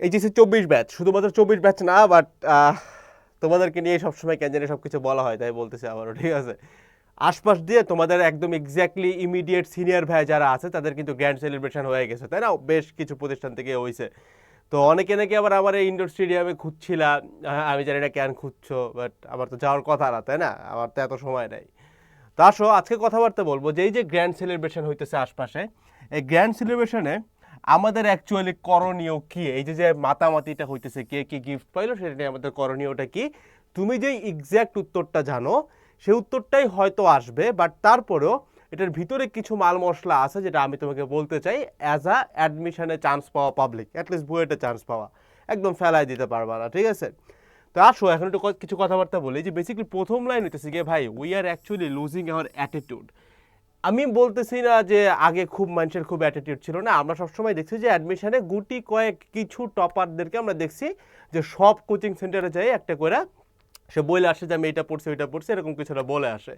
HSC চব্বিশ batch শুধুমাত্র চব্বিশ ব্যাচ না বাট তোমাদেরকে নিয়ে সবসময় কেন জানি সব কিছু বলা হয় তাই বলতেছি আবারও ঠিক আছে? আশপাশ দিয়ে তোমাদের একদম এক্স্যাক্টলি ইমিডিয়েট সিনিয়র ভাই যারা আছে তাদের কিন্তু গ্র্যান্ড সেলিব্রেশন হয়ে গেছে তাই না? বেশ কিছু প্রতিষ্ঠান থেকে হয়েছে তো অনেকে নাকি আবার আমার এই ইন্ডোর স্টেডিয়ামে খুঁজছিলা আহ, আমি জানি না কেন খুঁজছো বাট আমার তো যাওয়ার কথা না তাই না? আমার তো এত সময় নেই। তো আসো আজকে কথাবার্তা বলব যে এই যে গ্র্যান্ড সেলিব্রেশন হইতেছে আশপাশে এই গ্র্যান্ড সেলিব্রেশনে আমাদের অ্যাকচুয়ালি করণীয় কি? এই যে যে মাতামাতিটা হইতেছে, কে কি গিফট পাইলো সেটা নিয়ে আমাদের করণীয়টা কি? তুমি যেই এক্স্যাক্ট উত্তরটা জানো সেই উত্তরটাই হয়তো আসবে বাট তারপরেও এটার ভিতরে কিছু মাল মশলা আছে যেটা আমি তোমাকে বলতে চাই অ্যাজ আ অ্যাডমিশনে চান্স পাওয়া পাবলিক অ্যাটলিস্ট বুয়েটে চান্স পাওয়া। একদম ফেলাই দিতে পারবা না, ঠিক আছে? তো আসো, এখন একটু কিছু কথাবার্তা বলি, যে বেসিক্যালি প্রথম লাইন হইতেছে গিয়ে, ভাই we are actually losing our attitude আমি বলতেছি না যে আগে খুব মানুষের খুব অ্যাটিটিউড ছিল না। আমরা সবসময় দেখছি যে অ্যাডমিশনে গুটি কয়েক কিছু টপারদেরকে আমরা দেখছি যে সব কোচিং সেন্টারে যাই একটা করে সে বলে আসে যে আমি এটা পড়ছি, ওইটা পড়ছি, এরকম কিছুটা বলে আসে।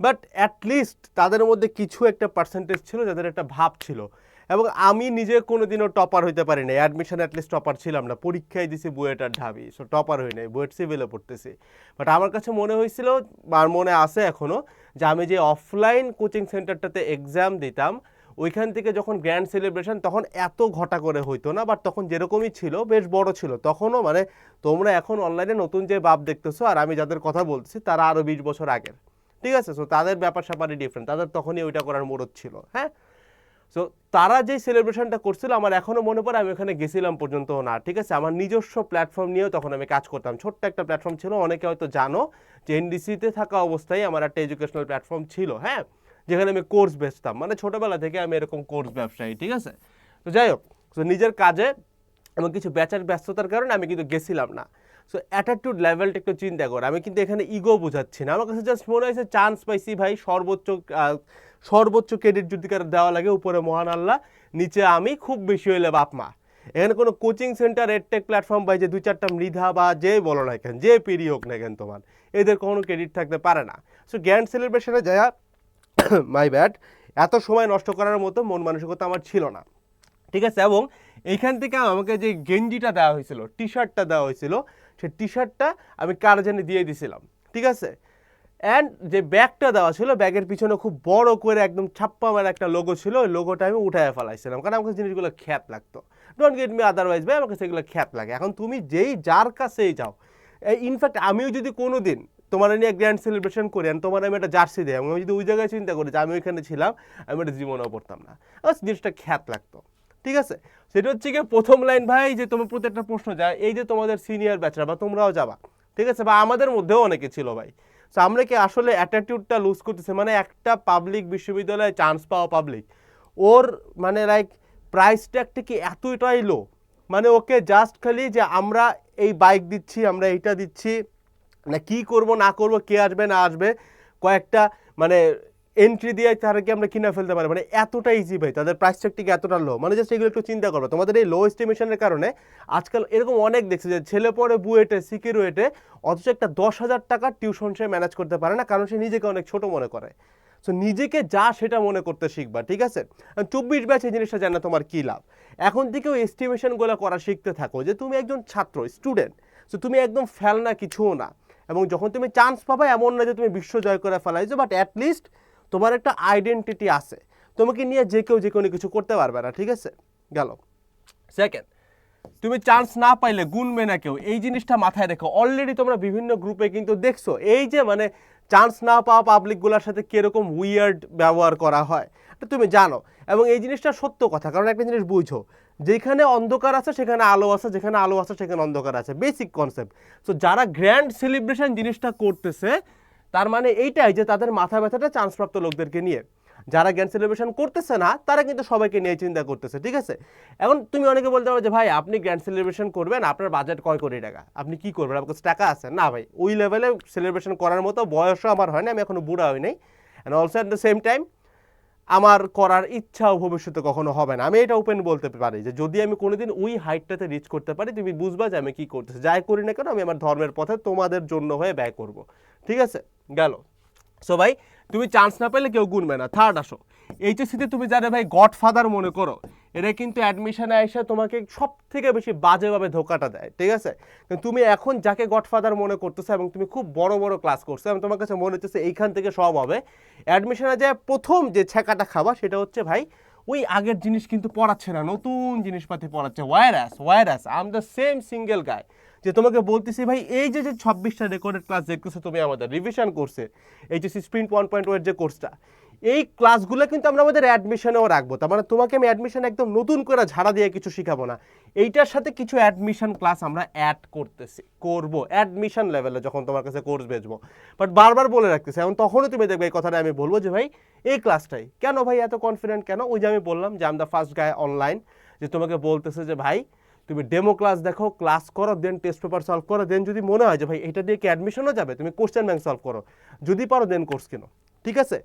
বাট অ্যাটলিস্ট তাদের মধ্যে কিছু একটা পার্সেন্টেজ ছিল যাদের একটা ভাব ছিল। এবং আমি নিজে কোনোদিনও টপার হইতে পারি না অ্যাডমিশন অ্যাটলিস্ট টপার ছিলাম না। পরীক্ষায় দিছি বুয়েট আর ঢাবি। সো টপার হই নাই বুয়েট সিভিলে পড়তেছি। বাট আমার কাছে মনে হয়েছিল আর মনে আছে এখনও যে আমি যে অফলাইন কোচিং সেন্টারটাতে এক্সাম দিতাম, ওইখান থেকে যখন গ্র্যান্ড সেলিব্রেশন তখন এত ঘটা করে হইতো না বাট তখন যেরকমই ছিল, বেশ বড় ছিল। তখনও মানে তোমরা এখন অনলাইনে নতুন যে বাপ দেখতেছো, আর আমি যাদের কথা বলছি তারা আরও বিশ বছর আগের। ঠিক আছে? সো তাদের ব্যাপার স্যাপারই ডিফারেন্ট তাদের তখনই ওইটা করার মোড়ত ছিল। হ্যাঁ? সো তারা যে সেলিব্রেশনটা করছিল, আমার এখনও মনে পড়ে, আমি ওখানে গেছিলাম পর্যন্ত না। ঠিক আছে? আমার নিজস্ব প্ল্যাটফর্ম নিয়েও তখন আমি কাজ করতাম। ছোট্ট একটা প্ল্যাটফর্ম ছিল, অনেকে হয়তো জানো যে এনডিসিতে থাকা অবস্থায় আমার একটা এডুকেশনাল প্ল্যাটফর্ম ছিল হ্যাঁ? যেখানে আমি কোর্স বেচতাম। মানে ছোটোবেলা থেকে আমি এরকম কোর্স ব্যবসায়ী, ঠিক আছে? তো যাই হোক, তো নিজের কাজে এবং কিছু বেচার ব্যস্ততার কারণে আমি কিন্তু গেছিলাম না। সো অ্যাটিটিউড লেভেলটা একটু চিন্তা কর। আমি কিন্তু এখানে ইগো বোঝাচ্ছি না। আমার কাছে জাস্ট মনে হয়েছে চান্স পাইছি ভাই, সর্বোচ্চ সর্বোচ্চ ক্রেডিট যদি কারও দেওয়া লাগে, উপরে মহান আল্লাহ, নিচে আমি, খুব বেশি হইলে বাপ মা। এখানে কোনো কোচিং সেন্টার এডটেক প্ল্যাটফর্ম বা যে দুই চারটা মৃধা বা যে বলো না কেন, যে পেরি হোক না কেন তোমার, এদের কোনো ক্রেডিট থাকতে পারে না। সো গ্র্যান্ড সেলিব্রেশনে যায় মাই ব্যাড এত সময় নষ্ট করার মতো মন মানসিকতা আমার ছিল না। ঠিক আছে? এবং এইখান থেকে আমাকে যে গেঞ্জিটা দেওয়া হয়েছিল টি শার্টটা দেওয়া হয়েছিল সেই টি শার্টটা আমি কার জানি দিয়ে দিছিলাম, ঠিক আছে? অ্যান্ড যে ব্যাগটা দেওয়া ছিল, ব্যাগের পিছনে খুব বড় করে একদম ছাপ্পা মারা একটা লোগো ছিল, ওই লোগোটা আমি উঠায় ফেলাইছিলাম, কারণ আমাকে জিনিসগুলো খ্যাত লাগতো। ডোন্ট গেট মি আদারওয়াইজ ভাই, আমাকে সেগুলো খ্যাত লাগে। এখন তুমি যেই, যার কাছেই যাও ইনফ্যাক্ট আমিও যদি কোনো দিন তোমার নিয়ে গ্র্যান্ড সেলিব্রেশন করি, and তোমার আমি একটা জার্সি দেয় আমি যদি ওই জায়গায় চিন্তা করি যে আমি ওইখানে ছিলাম, আমি এটা জীবনেও পড়তাম না। আমার জিনিসটা খ্যাত লাগতো। ঠিক আছে? সেটা হচ্ছে গিয়ে প্রথম লাইন ভাই, যে তোমার প্রতি একটা প্রশ্ন যায়, এই যে তোমাদের সিনিয়র ব্যাচরা বা তোমরাও যাবা, ঠিক আছে? বা আমাদের মধ্যেও অনেকে ছিল, ভাই। তো আমরা কি আসলে অ্যাটিটিউডটা লুজ করতেছে? মানে একটা পাবলিক বিশ্ববিদ্যালয়ে চান্স পাওয়া পাবলিক ওর মানে লাইক প্রাইস ট্যাগটা কি এতটাই লো মানে ওকে জাস্ট খালি যে আমরা এই বাইক দিচ্ছি, আমরা এইটা দিচ্ছি, না কি করব, না করব, কে আসবে, না আসবে, কয়েকটা মানে এন্ট্রি দিয়ে তাদেরকে আমরা কিনে ফেলতে পারি। মানে এতটা ইজি ভাই, তাদের প্রাইস ট্যাগটিকে এতটা লো মানে জাস্ট এগুলো একটু চিন্তা করব তোমাদের এই লো এস্টিমেশনের কারণে আজকাল এরকম অনেক দেখছি যে ছেলে পড়ে বুয়েটে সিকে রুয়েটে অথচ একটা দশ হাজার টাকার টিউশন সে ম্যানেজ করতে পারে না, কারণ সে নিজেকে অনেক ছোট মনে করে। সো নিজেকে যা সেটা মনে করতে শিখবা, ঠিক আছে? চব্বিশ ব্যাচ এই জিনিসটা জানা তোমার কী লাভ? এখন থেকেও এস্টিমেশনগুলো করা শিখতে থাকো যে তুমি একজন ছাত্র স্টুডেন্ট সো তুমি একদম ফেলনা কিছুও না। এবং যখন তুমি চান্স পাবা, এমন না যে তুমি বিশ্ব জয় করে ফেলাইছো বাট অ্যাটলিস্ট তোমার একটা আইডেন্টিটি আছে। তোমাকে নিয়ে যে কেউ যে কোনো কিছু করতে পারবে না, ঠিক আছে? গেল। সেকেন্ড তুমি চান্স না পাইলে গুনবে না কেউ। এই জিনিসটা মাথায় রেখো। অলরেডি তোমরা বিভিন্ন গ্রুপে কিন্তু দেখছ। এই যে মানে চান্স না পাওয়া পাবলিকগুলোর সাথে কীরকম উইয়ার্ড ব্যবহার করা হয়, এটা তুমি জানো। এবং এই জিনিসটা সত্য কথা। কারণ একটা জিনিস বুঝো, যেখানে অন্ধকার আছে, সেখানে আলো আছে, যেখানে আলো আছে, সেখানে অন্ধকার আছে। বেসিক কনসেপ্ট সো যারা গ্র্যান্ড সেলিব্রেশন জিনিসটা করতেছে তার মানে এইটাই যে তাদের মাথা ব্যথাটা চান্সপ্রাপ্ত লোকদেরকে নিয়ে। যারা জ্ঞান সেলিব্রেশন করতেছে না, তারা কিন্তু সবাইকে নিয়ে চিন্তা করতেছে, ঠিক আছে? এখন তুমি অনেকে বলতে পারো যে, ভাই, আপনি গ্র্যান্ড সেলিব্রেশন করবেন, আপনার বাজেট কয় কোটি টাকা? আপনি কি করবেন? আপনার কাছে টাকা আছে? না, ভাই, ওই লেভেলে সেলিব্রেশন করার মতো বয়সও আমার হয় না, আমি এখনও বুড়া হই নাই। And also at the same time আমার করার ইচ্ছাও ভবিষ্যতে কখনো হবে না। আমি এটা ওপেন বলতে পারি যে, যদি আমি কোনোদিন ওই হাইটটাতে রিচ করতে পারি, তুমি বুঝবা যে আমি কী করতেছি। যাই করি না কেন, আমি আমার ধর্মের পথে তোমাদের জন্য হয়ে ব্যয় করব। ঠিক আছে? গেল। সো ভাই, তুমি চান্স না পেলে কেউ গুনবে না। থার্ড আসো। এইচএসসিতে তুমি যারা ভাই গডফাদার মনে করো এটা কিন্তু অ্যাডমিশনে এসে তোমাকে সব থেকে বেশি বাজেভাবে ধোকাটা দেয়। ঠিক আছে? তুমি এখন যাকে গডফাদার মনে করতেছো এবং তুমি খুব বড় বড় ক্লাস করছ এবং তোমার কাছে মনে হচ্ছে এইখান থেকে সব হবে অ্যাডমিশনে যে প্রথম যে ছেঁকাটা খাবা, সেটা হচ্ছে ভাই, ওই আগের জিনিস কিন্তু পড়াচ্ছে না। নতুন জিনিসপাতি পড়াচ্ছে। Whereas I am the same single guy যে তোমাকে বলতেছি, ভাই, এই যে যে ছাব্বিশটা রেকর্ডেড ক্লাস দেখতেছো তুমি আমাদের রিভিশন করছে এই যে স্প্রিন্ট ওয়ান পয়েন্ট ওয়ের যে কোর্সটা এই ক্লাসগুলো কিন্তু আমরা আমাদের অ্যাডমিশনেও রাখব। তার মানে তোমাকে আমি অ্যাডমিশন একদম নতুন করে ঝাড়া দিয়ে কিছু শিখাবো না। এইটার সাথে কিছু অ্যাডমিশন ক্লাস আমরা অ্যাড করতেছি, করব অ্যাডমিশন লেভেলে যখন তোমার কাছে কোর্স বেচবো। বাট বারবার বলে রাখতেছি, এখন তখনও তুমি দেখবে এই কথাটা আমি বলব যে, ভাই, এই ক্লাসটাই কেন ভাই এত কনফিডেন্ট কেন? ওই যে আমি বললাম যে আম ফার্স্ট গাই অনলাইন যে তোমাকে বলতেছে যে, ভাই তুমি ডেমো ক্লাস দেখো ক্লাস করো দেন টেস্ট পেপার সলভ করো দেন যদি মনে হয় যে ভাই এটা দিয়ে কি অ্যাডমিশনও যাবে, তুমি কোশ্চেন ব্যাংক সলভ করো। যদি পারো দেন কোর্স কেনো। ঠিক আছে?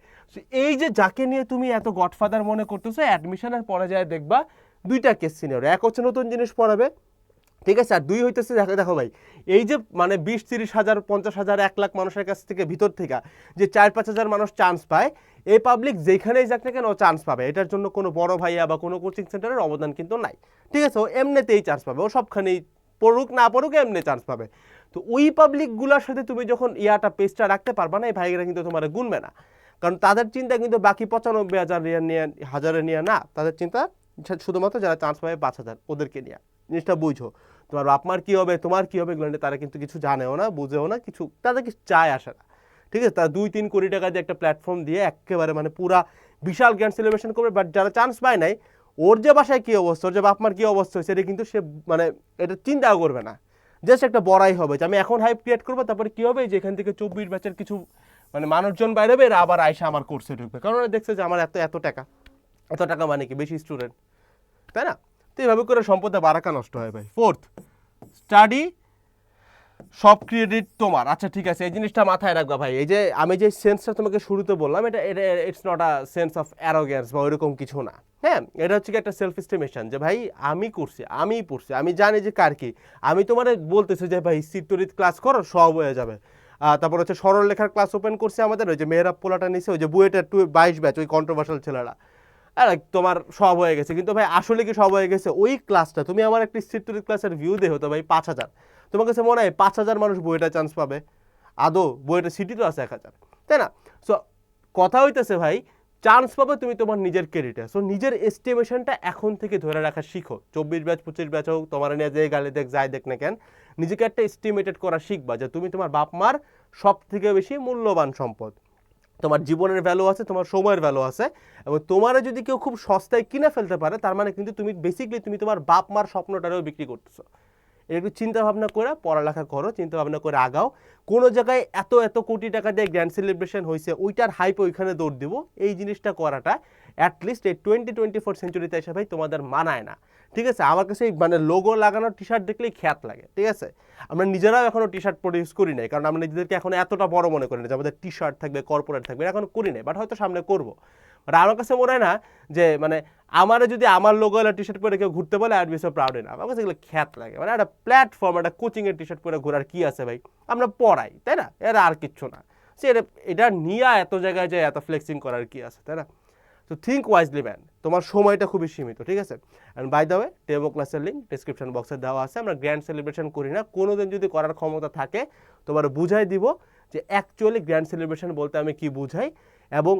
এই যে যাকে নিয়ে তুমি এত গডফাদার মনে করতেছো অ্যাডমিশনের পরে যায় দেখবা দুইটা কেস সিনিয়র এক হচ্ছে নতুন জিনিস পড়াবে, ঠিক আছে? আর দুই হইতেছে, দেখো দেখো ভাই, এই যে মানে বিশ, তিরিশ হাজার, পঞ্চাশ হাজার, এক লাখ মানুষের কাছ থেকে ভিতর থেকে যে চার, পাঁচ হাজার মানুষ চান্স পায় এই পাবলিক যেখানেই যাক না কেন ও চান্স পাবে। এটার জন্য কোনো বড় ভাইয়া বা কোনো কোচিং সেন্টারের অবদান কিন্তু নাই। ঠিক আছে? ও এমনিতেই চান্স পাবে। ও সবখানেই পড়ুক, না পড়ুক, এমনি চান্স পাবে। তো ওই পাবলিকগুলোর সাথে তুমি যখন ইয়াটা পেজটা রাখতে পারবা না, এই ভাইয়েরা কিন্তু তোমার গুনবে না। কারণ তাদের চিন্তা কিন্তু বাকি পঁচানব্বই হাজার নিয়ে, হাজারে নিয়ে না, তাদের চিন্তা শুধুমাত্র যারা চান্স পাবে পাঁচ হাজার ওদেরকে নিয়ে। জিনিসটা বুঝো। তোমার বাপ কী হবে, তোমার কী হবে, এগুলো তারা কিন্তু কিছু জানেও না, বুঝেও না, কিছু তাদের কিছু চায় আসে না। ঠিক আছে? তারা দুই, তিন কোটি টাকা দিয়ে একটা প্ল্যাটফর্ম দিয়ে একেবারে মানে পুরা বিশাল জ্ঞান সেলিব্রেশন করবে বাট যারা চান্স পায় নাই, ওর যে বাসায় কী অবস্থা, ওর যে বাপ মার কী অবস্থা সেটা কিন্তু সে মানে এটা চিন্তাও করবে না। জাস্ট একটা বড়াই হবে যে আমি এখন হাইপ ক্রিয়েট করব, তারপরে কী হবে? যে এখান থেকে চব্বিশ ব্যাচের কিছু মানে মানুষজন বাইরে বের, আবার আইসা আমার কোর্সে ঢুকবে। কারণ ওরা দেখছে যে আমার এত এত টাকা। এত টাকা মানে কি? বেশি স্টুডেন্ট তাই না? তো এইভাবে করে সম্পদে বারাকা নষ্ট হয় ভাই। ফোর্থ স্টাডি সব ক্রেডিট তোমার। আচ্ছা ঠিক আছে, এই জিনিসটা মাথায় রাখবা ভাই। এই যে আমি যে সেন্সটা তোমাকে শুরুতে বললাম, এটা it's not a sense of arrogance বা ওইরকম কিছু না। হ্যাঁ এটা হচ্ছে একটা সেলফ এস্টিমেশন যে ভাই, আমি করছি, আমিই পড়ছি, আমি জানি যে কার কি। আমি তোমার বলতেছি যে ভাই সিটরিত ক্লাস করো, সব হয়ে যাবে। তারপর হচ্ছে সরল লেখার ক্লাস ওপেন করছে আমাদের, ওই যে মেয়েরা পোলাটা নিছে, ওই যে বুয়েটের টু, বাইশ ব্যাচ, ওই কন্ট্রোভার্সাল ছেলেরা। আর, তোমার সব হয়ে গেছে। কিন্তু ভাই, আসলে কি সব হয়ে গেছে? ওই ক্লাসটা তুমি আমার একটি সিটরিত ক্লাসের ভিউ দেহ তো ভাই, পাঁচ হাজার। তোমার কাছে মনে হয় পাঁচ হাজার মানুষ বইটা চান্স পাবে? আদৌ বইটা সিটি তো আছে এক হাজার। তাই না? সো কথা হইতেছে ভাই চান্স পাবে তুমি তোমার নিজের ক্রেডিটে সো নিজের এস্টিমেশনটা এখন থেকে ধরে রাখা শিখো। চব্বিশ ব্যাচ, পঁচিশ ব্যাচ হোক, তোমার নিয়ে যে গালে দেখ, যাই দেখ না কেন, নিজেকে একটা এস্টিমেটেড করা শিখবা যে তুমি তোমার বাপ মার সব থেকে বেশি মূল্যবান সম্পদ। তোমার জীবনের ভ্যালু আছে, তোমার সময়ের ভ্যালু আছে, এবং তোমারে যদি কেউ খুব সস্তায় কিনে ফেলতে পারে, তার মানে কিন্তু তুমি বেসিকলি তুমি তোমার বাপ মার স্বপ্নটারেও বিক্রি করতেছো। একটু চিন্তা ভাবনা করে পড়ালেখা করো চিন্তা ভাবনা করে আগাও। কোনো জায়গায় এত এত কোটি টাকা দিয়ে গ্র্যান্ড সেলিব্রেশন হয়েছে ওইটার হাইপ ওইখানে দৌড় দিব। এই জিনিসটা করাটা অ্যাটলিস্ট এই টোয়েন্টি টোয়েন্টি ফোর সেঞ্চুরিতে এসে ভাই তোমাদের মানায় না। ঠিক আছে? আমার কাছে মানে লোগো লাগানো টি শার্ট দেখলেই খ্যাত লাগে। ঠিক আছে? আমরা নিজেরাও এখনও টি শার্ট প্রডিউস করি নাই, কারণ আমরা নিজেদেরকে এখন এতটা বড় মনে করি না যে আমাদের টি শার্ট থাকবে কর্পোরেট থাকবে এখন করি নাই বাট হয়তো সামনে করব। বাট আমার কাছে মনে হয় না যে মানে আমারও যদি আমার লোগো টি শার্ট পরে কেউ ঘুরতে বলে আর সো প্রাউড না আমার কাছে এগুলো খ্যাত লাগে। মানে একটা প্ল্যাটফর্ম একটা কোচিংয়ের টি শার্ট পরে ঘোরার কী আছে ভাই? আমরা পড়াই, তাই না? এরা আর কিচ্ছু না। সে এটা এটা নিয়ে এত জায়গায় যে এত ফ্লেক্সিং করার কি আছে, তাই না? তো থিঙ্ক ওয়াইজলি ম্যান তোমার সময়টা খুবই সীমিত, ঠিক আছে? And by the way demo ক্লাসের লিঙ্ক ডিসক্রিপশন বক্সে দেওয়া আছে। আমরা গ্র্যান্ড সেলিব্রেশন করি না। কোনো দিন যদি করার ক্ষমতা থাকে, তোমার বুঝাই দিব যে অ্যাকচুয়ালি গ্র্যান্ড সেলিব্রেশন বলতে আমি কি বুঝাই এবং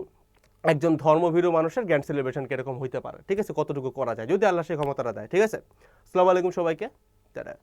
একজন ধর্মভীরু মানুষের গ্র্যান্ড সেলিব্রেশন কীরকম হইতে পারে। ঠিক আছে? কতটুকু করা যায়? যদি আল্লাহ সে ক্ষমতাটা দেয়, ঠিক আছে? আসসালামু আলাইকুম সবাইকে। টাটা।